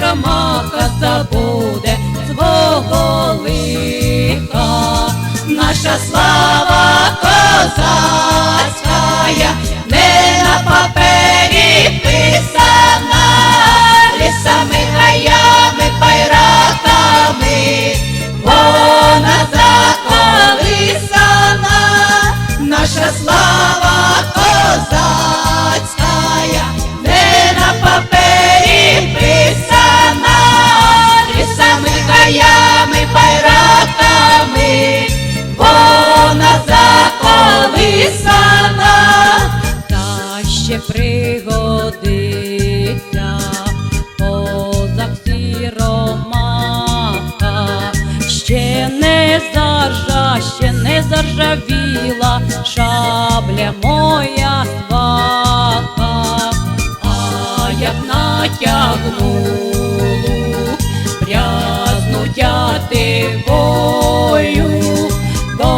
сіромаха забуде свого лиха. Наша слава козацька, заржавіла шабля моя сваха, а як натягнулу прязну тятивою, то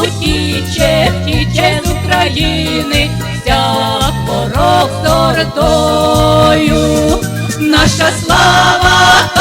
утіче, втіче з України всяк порог з ордою. Наша слава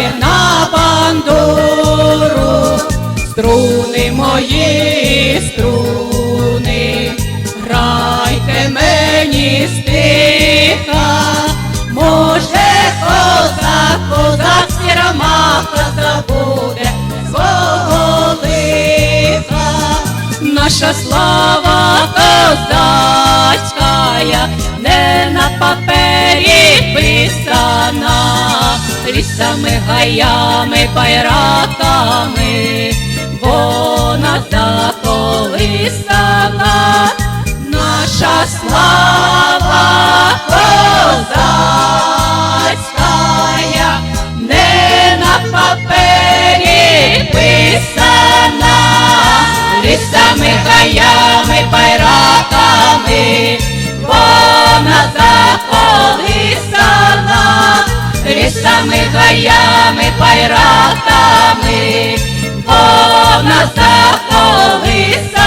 грає на бандуру, струни мої струни, грайте мені стиха, може козак, козак сіромаха забуде свого лиха. Наша слава козацька, не на папері писана, лісами, гаями, байраками, вона заколисана, наша слава козацька, не на папері писана, лісами, гаями, лісами, гаями, байраками, вона заколисана.